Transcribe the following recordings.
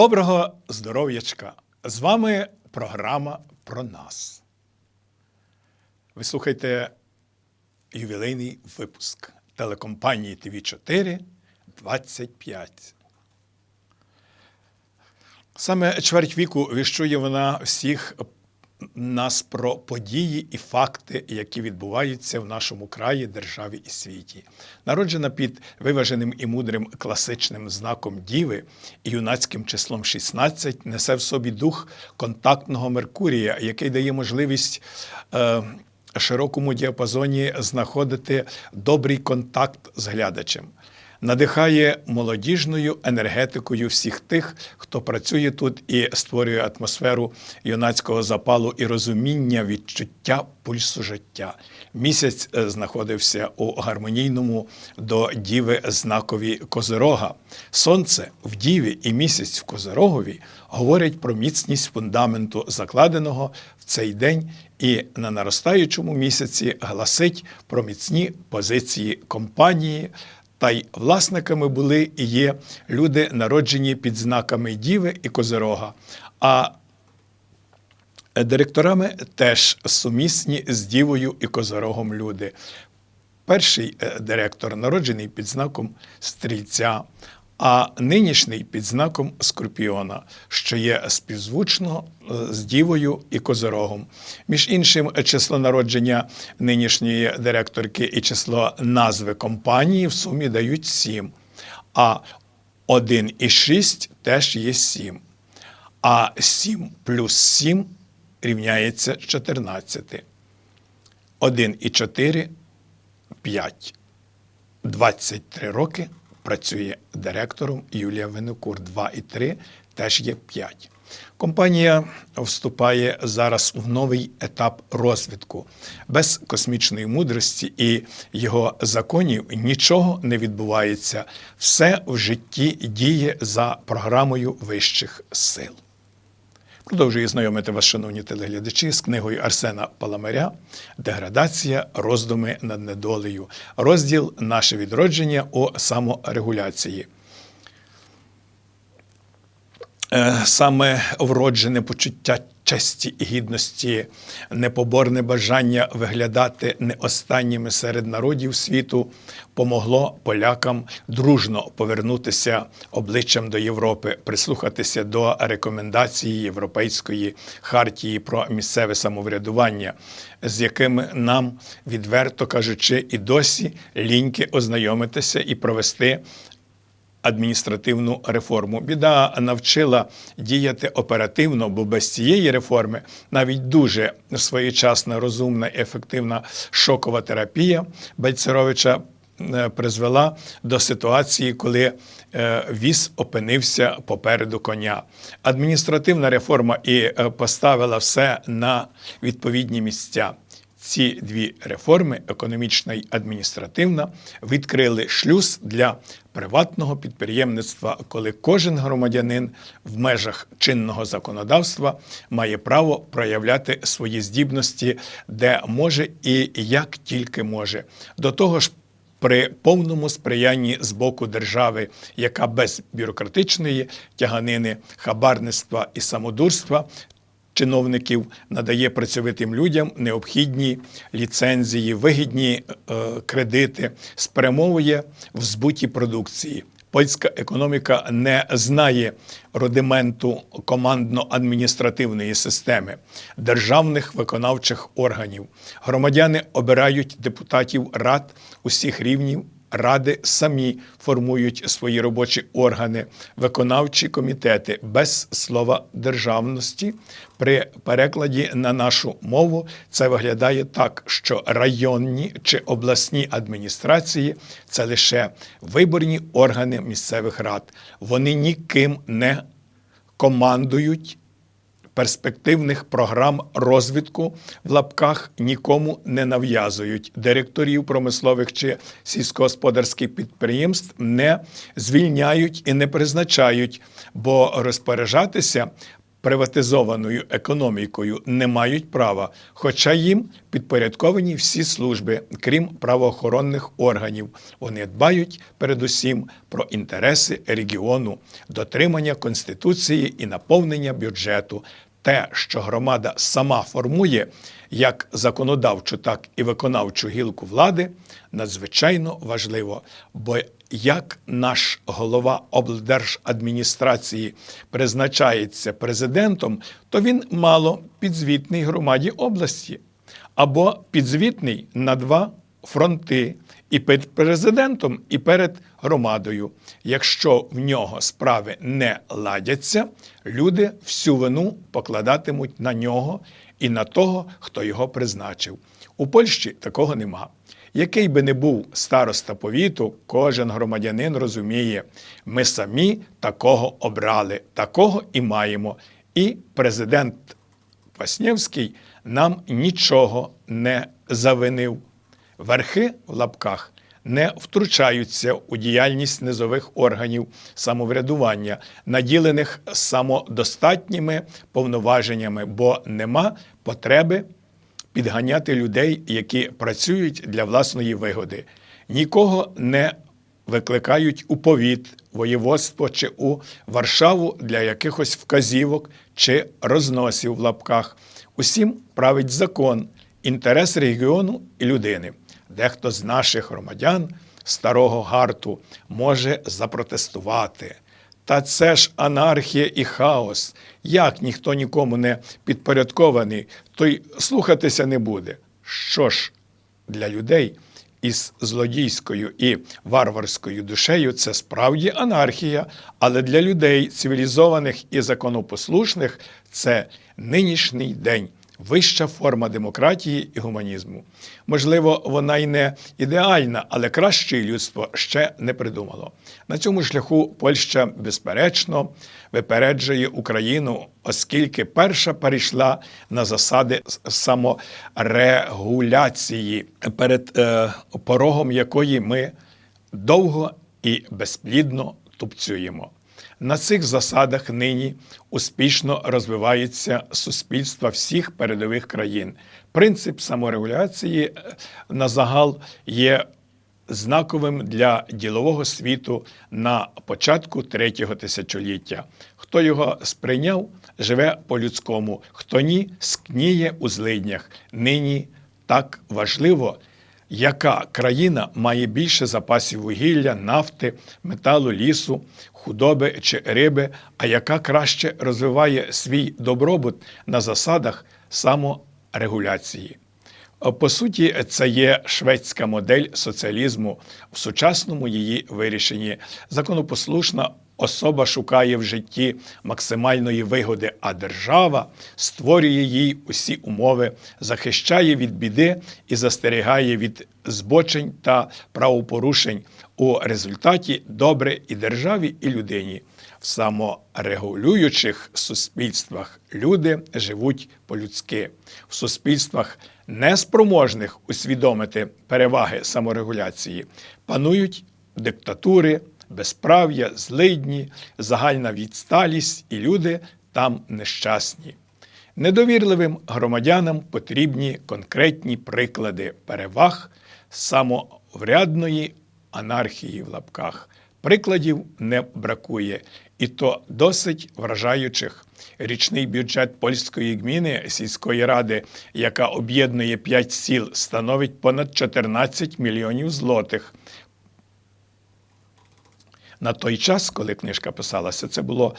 Доброго здоров'ячка! З вами програма про нас. Ви слухайте ювілейний випуск телекомпанії ТВ 4 25. Саме чверть віку віщує вона всіх нас про події і факти, які відбуваються в нашому краї, державі і світі. Народжена під виваженим і мудрим класичним знаком Діви і юнацьким числом 16, несе в собі дух контактного Меркурія, який дає можливість. Е, Широкому діапазоні знаходити добрий контакт з глядачем надихає молодіжною енергетикою всіх тих, хто працює тут і створює атмосферу юнацького запалу і розуміння відчуття пульсу життя. Місяць е, знаходився у гармонійному до діви знакові Козирога. Сонце в діві і місяць в Козирогові говорять про міцність фундаменту, закладеного в цей день, і на наростаючому місяці гласить про міцні позиції компанії. Та й власниками були і є люди, народжені під знаками Діви і Козирога. А директорами теж сумісні з Дівою і Козирогом люди. Перший е, директор народжений під знаком стрільця, а нинішній під знаком Скорпіона, що є співзвучно е, з Дівою і Козорогом. Між іншим, число народження нинішньої директорки і число назви компанії в сумі дають 7. А 1 і 6 теж є 7. А 7 плюс 7 рівняється 14. 1 і 4 5. 23 роки працює директором Юлія Винокур. 2 і 3 теж є 5. Компанія вступає зараз в новий етап розвитку. Без космічної мудрості і його законів нічого не відбувається. Все в житті діє за програмою вищих сил. Продовжую знайомити вас, шановні телеглядачі, з книгою Арсена Паламаря Деградація, роздуми над недолею. Розділ Наше відродження у саморегуляції. Е, саме вроджене почуття честі і гідності, непоборне бажання виглядати не останніми серед народів світу помогло полякам дружно повернутися обличчям до Європи, прислухатися до рекомендації Європейської хартії про місцеве самоврядування, з якими нам, відверто кажучи, і досі ліньки ознайомитися і провести адміністративну реформу. Біда навчила діяти оперативно, бо без цієї реформи навіть дуже своєчасна, розумна і ефективна шокова терапія Байцеровича е, призвела до ситуації, коли е, віз опинився попереду коня. Адміністративна реформа і е, поставила все на відповідні місця. Ці дві реформи, економічна і адміністративна, відкрили шлюз для приватного підприємництва, коли кожен громадянин в межах чинного законодавства має право проявляти свої здібності, де може і як тільки може. До того ж. При повному сприянні з боку держави, яка без бюрократичної тяганини, хабарництва і самодурства чиновників надає працьовитим людям необхідні ліцензії, вигідні е, кредити, спрямовує в збуті продукції. Польська економіка не знає рудименту командно-адміністративної системи, державних виконавчих органів. Громадяни обирають депутатів рад усіх рівнів ради самі формують свої робочі органи, виконавчі комітети без слова державності. При перекладі на нашу мову це виглядає так, що районні чи обласні адміністрації це лише виборні органи місцевих рад. Вони ніким не командують перспективних програм розвитку в лапках нікому не нав'язують. Директорів промислових чи сільськогосподарських підприємств не звільняють і не призначають, бо розпоряджатися приватизованою економікою не мають права, хоча їм підпорядковані всі служби, крім правоохоронних органів. Вони дбають передусім про інтереси регіону, дотримання конституції і наповнення бюджету. Те, що громада сама формує як законодавчу, так і виконавчу гілку влади, надзвичайно важливо. Бо як наш голова облдержадміністрації призначається президентом, то він мало підзвітний громаді області або підзвітний на два фронти і перед президентом, і перед громадою. Якщо в нього справи не ладяться, люди всю вину покладатимуть на нього і на того, хто його призначив. У Польщі такого нема. Який би не був староста повіту, кожен громадянин розуміє, ми самі такого обрали, такого і маємо. І президент Кваснєвський нам нічого не завинив. Верхи в лапках не втручаються у діяльність низових органів самоврядування, наділених самодостатніми повноваженнями, бо нема потреби підганяти людей, які працюють для власної вигоди. Нікого не викликають у повіт, воєводство чи у Варшаву для якихось вказівок чи розносів в лапках. Усім править закон, інтерес регіону і людини. Дехто з наших громадян старого гарту може запротестувати. Та це ж анархія і хаос. Як ніхто нікому не підпорядкований, то й слухатися не буде. Що ж для людей із злодійською і варварською душею це справді анархія, але для людей цивілізованих і законопослушних це нинішній день вища форма демократії і гуманізму. Можливо, вона й не ідеальна, але краще людство ще не придумало. На цьому шляху Польща, безперечно, випереджує Україну, оскільки перша перейшла на засади саморегуляції, перед е, порогом якої ми довго і безплідно тупцюємо. На цих засадах нині успішно розвиваються суспільства всіх передових країн. Принцип саморегуляції е, на загал є знаковим для ділового світу на початку третього тисячоліття. Хто його сприйняв, живе по-людському, хто ні, скніє у злиднях. Нині так важливо яка країна має більше запасів вугілля, нафти, металу, лісу, худоби чи риби, а яка краще розвиває свій добробут на засадах саморегуляції. По суті, це є шведська модель соціалізму в сучасному її вирішенні, законопослушна особа шукає в житті максимальної вигоди, а держава створює їй усі умови, захищає від біди і застерігає від збочень та правопорушень. У результаті добре і державі, і людині. В саморегулюючих суспільствах люди живуть по-людськи. В суспільствах неспроможних усвідомити переваги саморегуляції панують диктатури, безправ'я, злидні, загальна відсталість, і люди там нещасні. Недовірливим громадянам потрібні конкретні приклади переваг самоврядної анархії в лапках. Прикладів не бракує, і то досить вражаючих. Річний бюджет польської гміни сільської ради, яка об'єднує п'ять сіл, становить понад 14 мільйонів злотих. На той час, коли книжка писалася, це було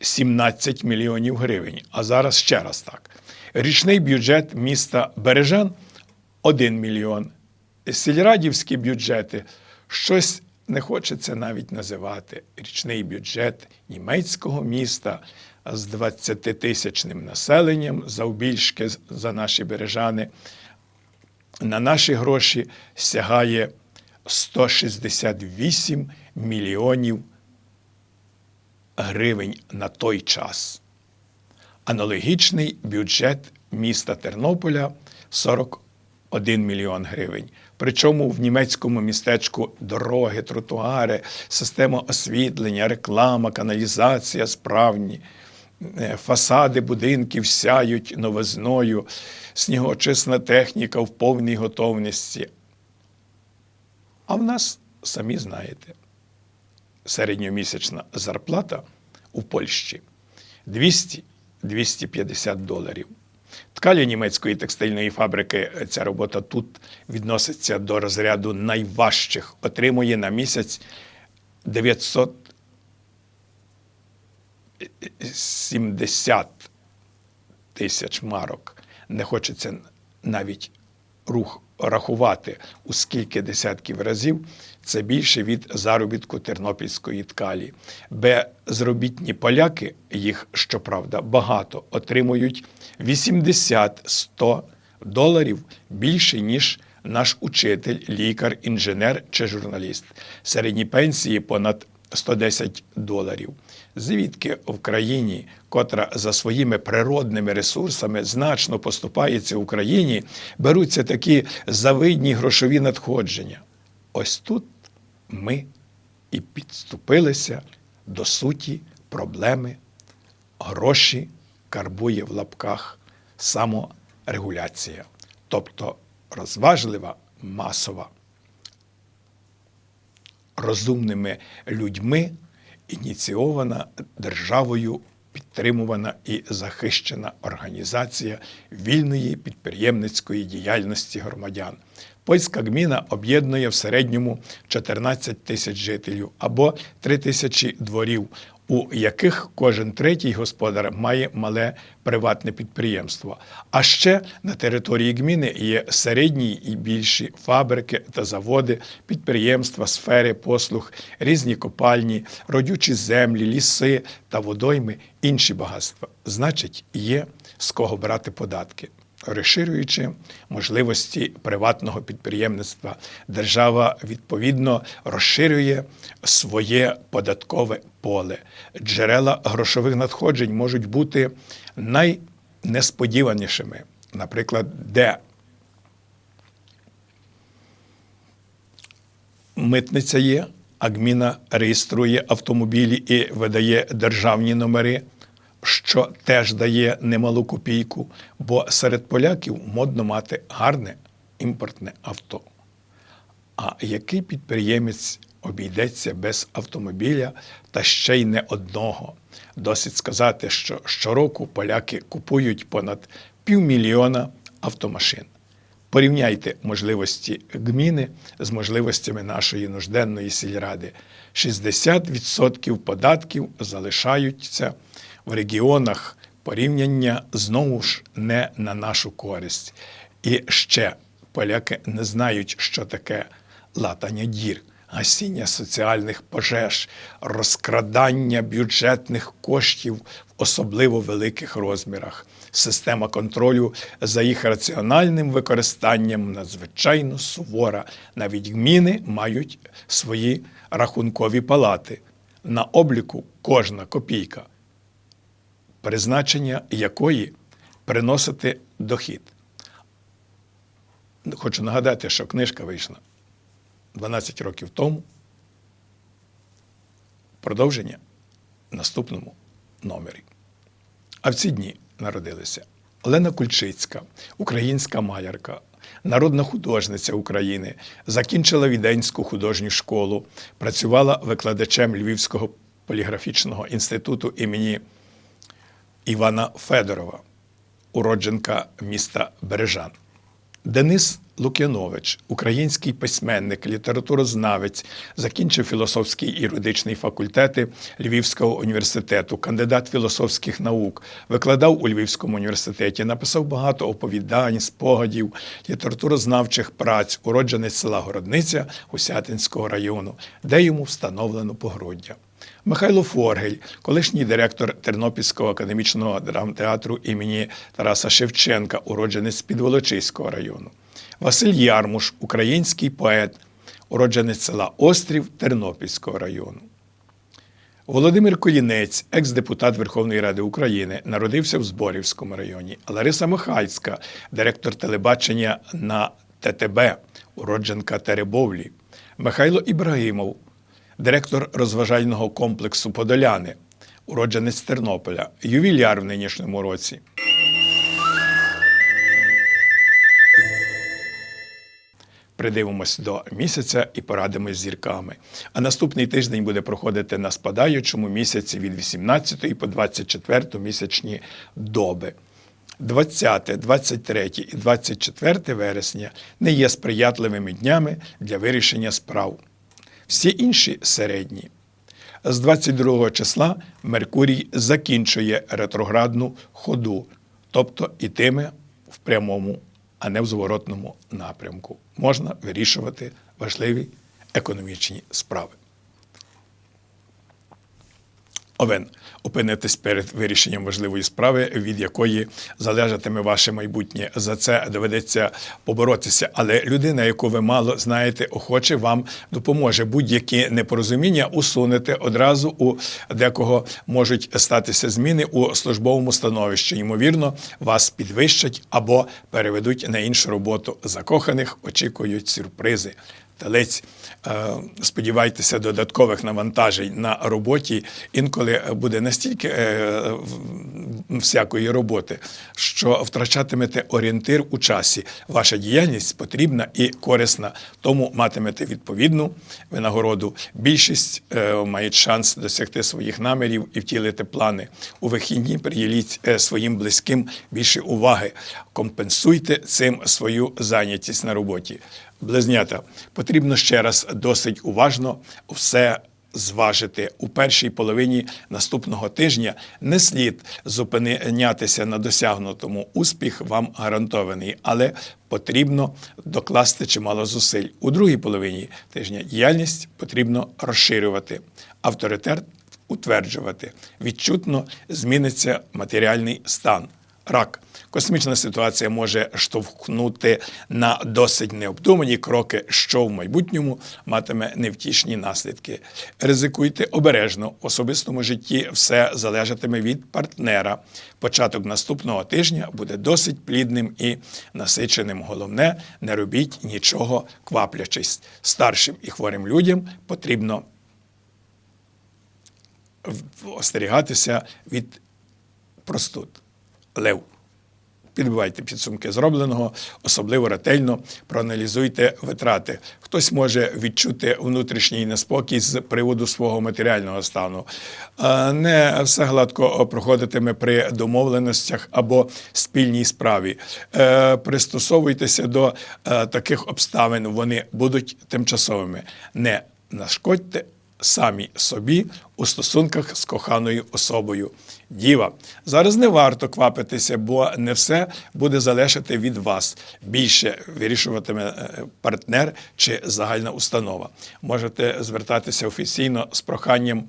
17 мільйонів гривень. А зараз ще раз так. Річний бюджет міста Бережан 1 мільйон. Сільрадівські бюджети щось не хочеться навіть називати. Річний бюджет німецького міста з 20-тисячним населенням завбільшки за наші бережани. На наші гроші сягає 168 мільйонів гривень на той час. Аналогічний бюджет міста Тернополя 41 мільйон гривень. Причому в німецькому містечку дороги, тротуари, система освітлення, реклама, каналізація справні. е, фасади будинків сяють новизною, снігоочисна техніка в повній готовності. А в нас, самі знаєте, середньомісячна зарплата у Польщі 200-250 доларів. Ткалі німецької текстильної фабрики ця робота тут відноситься до розряду найважчих. Отримує на місяць 970 тисяч марок. Не хочеться навіть рух рахувати у скільки десятків разів це більше від заробітку тернопільської ткалі. Безробітні поляки, їх щоправда багато, отримують 80-100 доларів більше, ніж наш учитель, лікар, інженер чи журналіст. Середні пенсії понад 110 доларів. Звідки в країні, котра за своїми природними ресурсами значно поступається Україні, беруться такі завидні грошові надходження? Ось тут ми і підступилися до суті проблеми. Гроші карбує в лапках саморегуляція, тобто розважлива масова розумними людьми, ініційована державою, підтримувана і захищена організація вільної підприємницької діяльності громадян. Польська гміна об'єднує в середньому 14 тисяч жителів або 3 тисячі дворів, у яких кожен третій господар має мале приватне підприємство. А ще на території гміни є середні і більші фабрики та заводи, підприємства, сфери послуг, різні копальні, родючі землі, ліси та водойми, інші багатства. Значить, є з кого брати податки. Розширюючи можливості приватного підприємництва, держава відповідно розширює своє податкове поле. Джерела грошових надходжень можуть бути найнесподіванішими, наприклад, де? Митниця є, а реєструє автомобілі і видає державні номери що теж дає немалу копійку, бо серед поляків модно мати гарне імпортне авто. А який підприємець обійдеться без автомобіля та ще й не одного? Досить сказати, що щороку поляки купують понад півмільйона автомашин. Порівняйте можливості гміни з можливостями нашої нужденної сільради. 60% податків залишаються в регіонах порівняння знову ж не на нашу користь. І ще поляки не знають, що таке латання дір, гасіння соціальних пожеж, розкрадання бюджетних коштів в особливо великих розмірах. Система контролю за їх раціональним використанням надзвичайно сувора. Навіть гміни мають свої рахункові палати. На обліку кожна копійка призначення якої приносити дохід. Хочу нагадати, що книжка вийшла 12 років тому. Продовження в наступному номері. А в ці дні народилися Олена Кульчицька, українська малярка, народна художниця України, закінчила Віденську художню школу, працювала викладачем Львівського поліграфічного інституту імені. Івана Федорова, уродженка міста Бережан. Денис Лук'янович, український письменник, літературознавець, закінчив філософський і юридичний факультети Львівського університету, кандидат філософських наук, викладав у Львівському університеті, написав багато оповідань, спогадів, літературознавчих праць, уродженець села Городниця Гусятинського району, де йому встановлено погруддя. Михайло Форгель, колишній директор Тернопільського академічного драмтеатру імені Тараса Шевченка, уродженець Підволочиського району. Василь Ярмуш, український поет, уродженець села Острів Тернопільського району. Володимир Колінець, екс-депутат Верховної Ради України, народився в Зборівському районі. Лариса Михальська, директор телебачення на ТТБ, уродженка Теребовлі. Михайло Ібрагимов, директор розважального комплексу Подоляни, уродженець Тернополя, ювіляр в нинішньому році. Придивимось до місяця і порадимось з зірками. А наступний тиждень буде проходити на спадаючому місяці від 18 по 24 місячні доби. 20, 23 і 24 вересня не є сприятливими днями для вирішення справ. Всі інші середні. З 22 числа Меркурій закінчує ретроградну ходу, тобто ітиме в прямому, а не в зворотному напрямку. Можна вирішувати важливі економічні справи. Овен. Опинитись перед вирішенням важливої справи, від якої залежатиме ваше майбутнє. За це доведеться поборотися. Але людина, яку ви мало знаєте, охоче вам допоможе. Будь-які непорозуміння усунете одразу у декого можуть статися зміни у службовому становищі. Ймовірно, вас підвищать або переведуть на іншу роботу. Закоханих очікують сюрпризи. Телець, е, сподівайтеся, додаткових навантажень на роботі. Інколи буде настільки е, всякої роботи, що втрачатимете орієнтир у часі. Ваша діяльність потрібна і корисна, тому матимете відповідну винагороду. Більшість е, мають шанс досягти своїх намірів і втілити плани. У вихідні приділіть своїм близьким більше уваги. Компенсуйте цим свою зайнятість на роботі. Близнята, потрібно ще раз досить уважно все зважити у першій половині наступного тижня. Не слід зупинятися на досягнутому успіх вам гарантований, але потрібно докласти чимало зусиль. У другій половині тижня діяльність потрібно розширювати, авторитет утверджувати. Відчутно зміниться матеріальний стан. Рак. Космічна ситуація може штовхнути на досить необдумані кроки, що в майбутньому матиме невтішні наслідки. Ризикуйте обережно в особистому житті все залежатиме від партнера. Початок наступного тижня буде досить плідним і насиченим. Головне, не робіть нічого кваплячись. Старшим і хворим людям потрібно остерігатися від простуд. Лев. Підбивайте підсумки зробленого, особливо ретельно проаналізуйте витрати. Хтось може відчути внутрішній неспокій з приводу свого матеріального стану. Не все гладко проходитиме при домовленостях або спільній справі. Е, пристосовуйтеся до е, таких обставин, вони будуть тимчасовими. Не нашкодьте самі собі у стосунках з коханою особою. Діва, зараз не варто квапитися, бо не все буде залежати від вас. Більше вирішуватиме е, партнер чи загальна установа. Можете звертатися офіційно з проханням.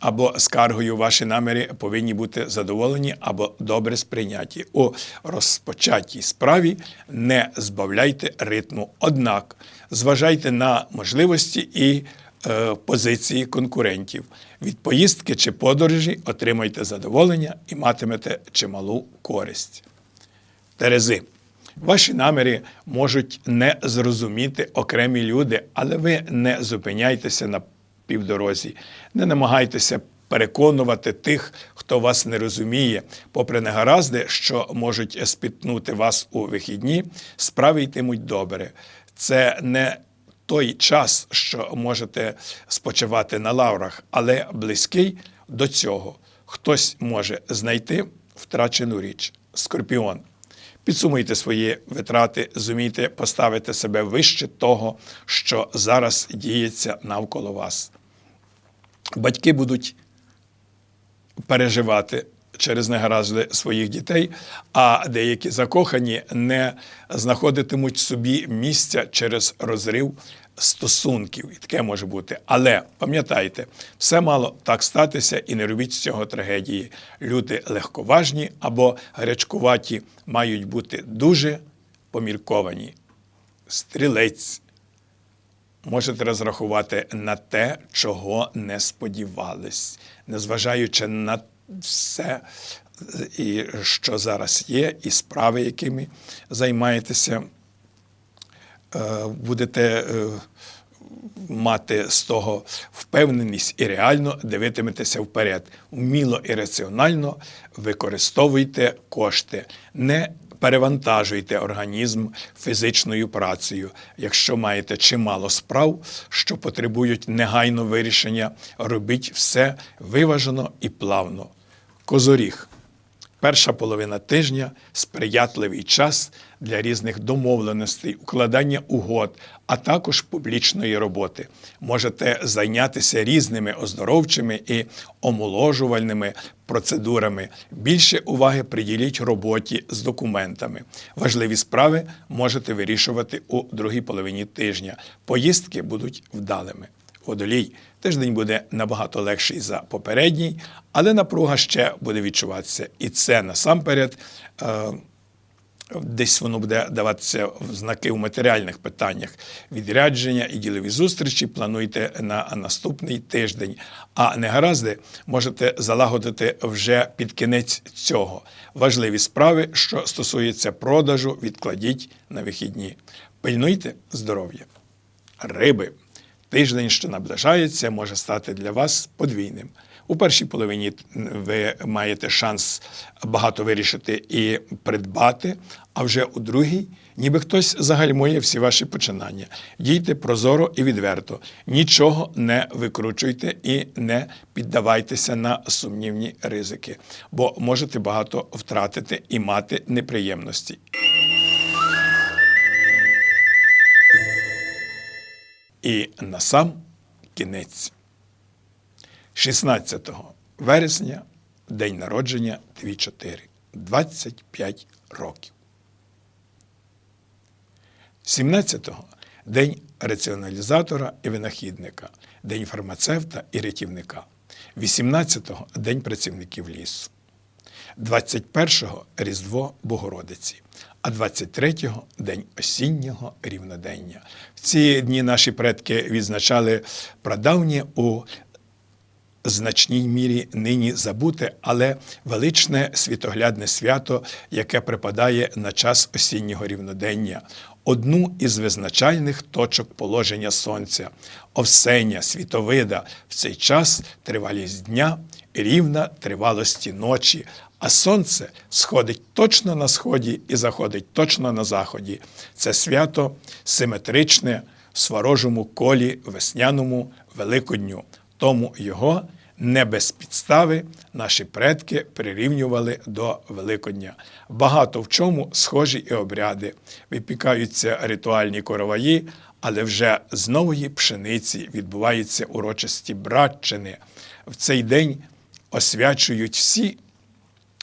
Або скаргою ваші наміри повинні бути задоволені або добре сприйняті. У розпочатій справі не збавляйте ритму. Однак зважайте на можливості і позиції конкурентів. Від поїздки чи подорожі отримайте задоволення і матимете чималу користь. Терези. Ваші наміри можуть не зрозуміти окремі люди, але ви не зупиняйтеся на півдорозі, не намагайтеся переконувати тих, хто вас не розуміє, попри негаразди, що можуть спітнути вас у вихідні, справи йтимуть добре. Це не той час, що можете спочивати на лаврах, але близький до цього хтось може знайти втрачену річ. Скорпіон. Підсумуйте свої витрати, зумійте поставити себе вище того, що зараз діється навколо вас. Батьки будуть переживати через негаразди своїх дітей, а деякі закохані не знаходитимуть собі місця через розрив стосунків. І таке може бути. Але пам'ятайте, все мало так статися і не робіть з цього трагедії. Люди легковажні або гарячкуваті мають бути дуже помірковані. Стрілець. Можете розрахувати на те, чого не сподівались, незважаючи на все, і що зараз є, і справи, якими займаєтеся, е, будете е, мати з того впевненість і реально дивитиметеся вперед. Вміло і раціонально використовуйте кошти. Не Перевантажуйте організм фізичною працею. Якщо маєте чимало справ, що потребують негайного вирішення, робіть все виважено і плавно. Козоріг. Перша половина тижня сприятливий час для різних домовленостей, укладання угод, а також публічної роботи. Можете зайнятися різними оздоровчими і омоложувальними процедурами. Більше уваги приділіть роботі з документами. Важливі справи можете вирішувати у другій половині тижня. Поїздки будуть вдалими. Водолій тиждень буде набагато легший за попередній, але напруга ще буде відчуватися. І це насамперед. Е, Десь воно буде даватися в знаки в матеріальних питаннях. Відрядження і ділові зустрічі плануйте на наступний тиждень. А негаразди можете залагодити вже під кінець цього. Важливі справи, що стосуються продажу, відкладіть на вихідні. Пильнуйте здоров'я. Риби. Тиждень, що наближається, може стати для вас подвійним. У першій половині ви маєте шанс багато вирішити і придбати, а вже у другій, ніби хтось загальмує всі ваші починання. Дійте прозоро і відверто, нічого не викручуйте і не піддавайтеся на сумнівні ризики, бо можете багато втратити і мати неприємності. І на сам кінець. 16 вересня, день народження 24, 25 років. 17-го день раціоналізатора і винахідника, день фармацевта і рятівника. 18-го день працівників лісу. 21-го Різдво Богородиці, а 23-го день осіннього рівнодення. В ці дні наші предки відзначали прадавнє у значній мірі нині забуте, але величне світоглядне свято, яке припадає на час осіннього рівнодення, одну із визначальних точок положення сонця, овсення, світовида в цей час тривалість дня рівна тривалості ночі. А сонце сходить точно на сході і заходить точно на заході. Це свято симетричне в сворожому колі весняному Великодню. Тому його не без підстави наші предки прирівнювали до Великодня. Багато в чому схожі і обряди. Випікаються ритуальні короваї, але вже з нової пшениці відбуваються урочисті братчини. В цей день освячують всі.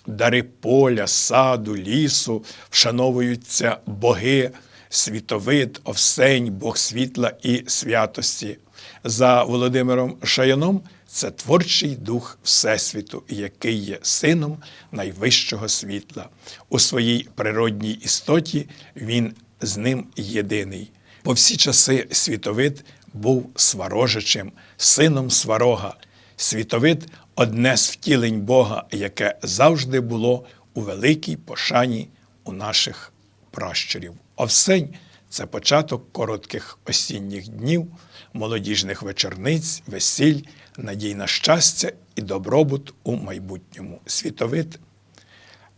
Дари поля, саду, лісу, вшановуються боги, світовид, овсень, Бог світла і святості. За Володимиром Шаяном це творчий дух Всесвіту, який є сином найвищого світла. У своїй природній істоті він з ним єдиний. По всі часи світовид був сварожичем, сином сварога. Світовид одне з втілень Бога, яке завжди було у великій пошані у наших пращурів. Овсень це початок коротких осінніх днів, молодіжних вечорниць, весіль, надій на щастя і добробут у майбутньому. Світовид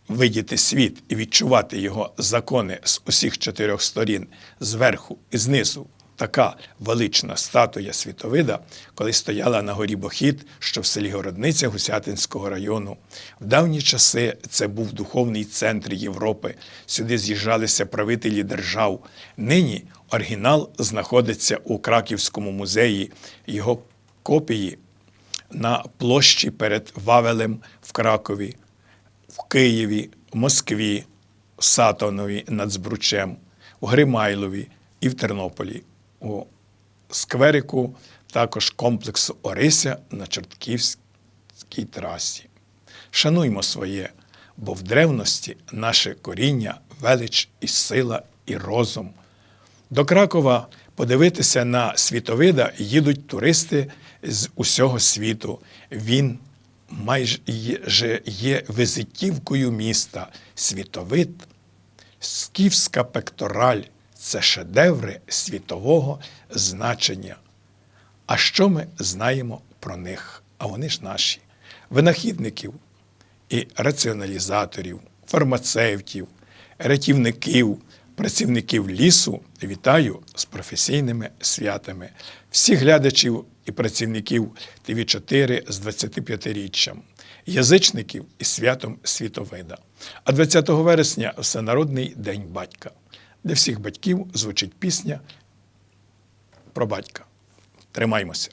видіти світ і відчувати його закони з усіх чотирьох сторін, зверху і знизу. Така велична статуя світовида, коли стояла на горі Бохід, що в селі Городниця Гусятинського району. В давні часи це був духовний центр Європи. Сюди з'їжджалися правителі держав. Нині оригінал знаходиться у Краківському музеї. Його копії на площі перед Вавелем в Кракові, в Києві, в Москві, Сатонові над Збручем, у Гримайлові і в Тернополі, у скверику також комплексу Орися на Чортківській трасі. Шануймо своє, бо в древності наше коріння, велич і сила, і розум. До Кракова подивитися на світовида їдуть туристи з усього світу. Він майже є, визитівкою міста. Світовид, скіфська пектораль це шедеври світового значення. А що ми знаємо про них? А вони ж наші винахідників і раціоналізаторів, фармацевтів, рятівників, працівників лісу вітаю з професійними святами, всіх глядачів і працівників ТВ4 з 25-річчям, язичників із святом Світовида. А 20 вересня Всенародний день батька. Для всіх батьків звучить пісня про батька. Тримаймося.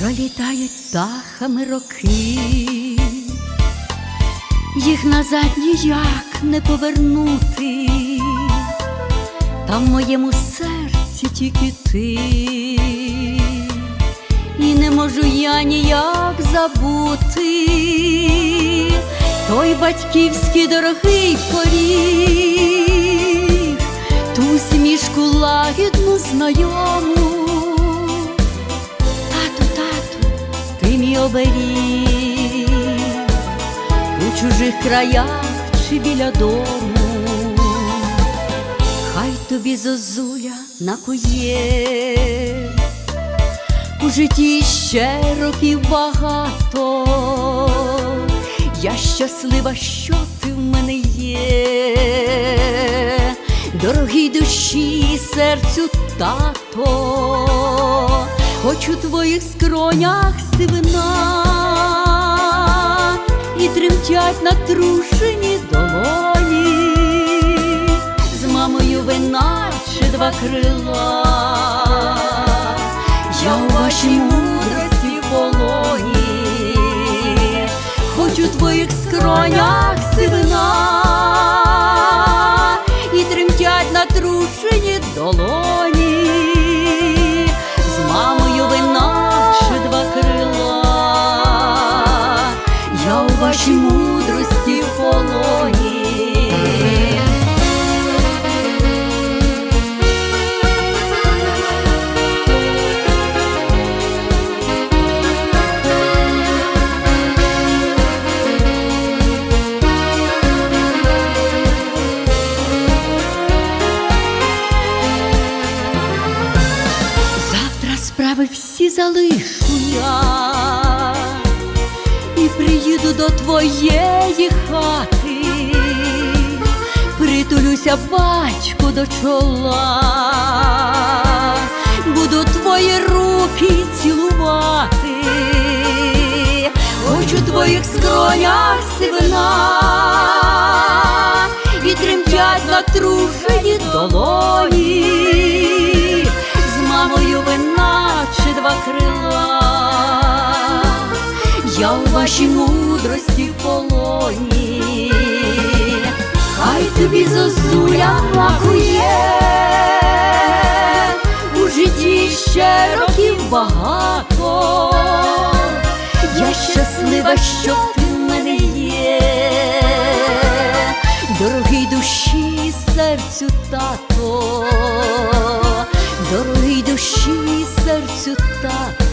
Пролітають птахами роки, їх назад ніяк не повернути, та в моєму серці тільки ти, і не можу я ніяк забути. Той батьківський дорогий поріг, ту смішку лагідну знайому. Тату, тату, ти мій оберіг у чужих краях чи біля дому, хай тобі зозуля накує, у житті ще років багато, я щаслива, що ти в мене є, дорогій душі серцю тато, хоч у твоїх скронях сивина і тремтять натрушені долоні, з мамою ви наче два крила, я у вашій мудрості полоні, хоч у твоїх скронях сивина. І тремтять натрушені долоні, вашій мудрості в полоні. Справи всі залишу я приїду до твоєї хати, притулюся батьку до чола, буду твої руки цілувати, хоч у твоїх скронях сивина. І тремтять натрушені долоні, з мамою ви наче два крила, я у вашій мудрості в полоні, хай тобі зозуля лакує, у житті ще років багато, я щаслива, що ти в мене є, дорогий душі серцю тато, дорогий душі серцю тато,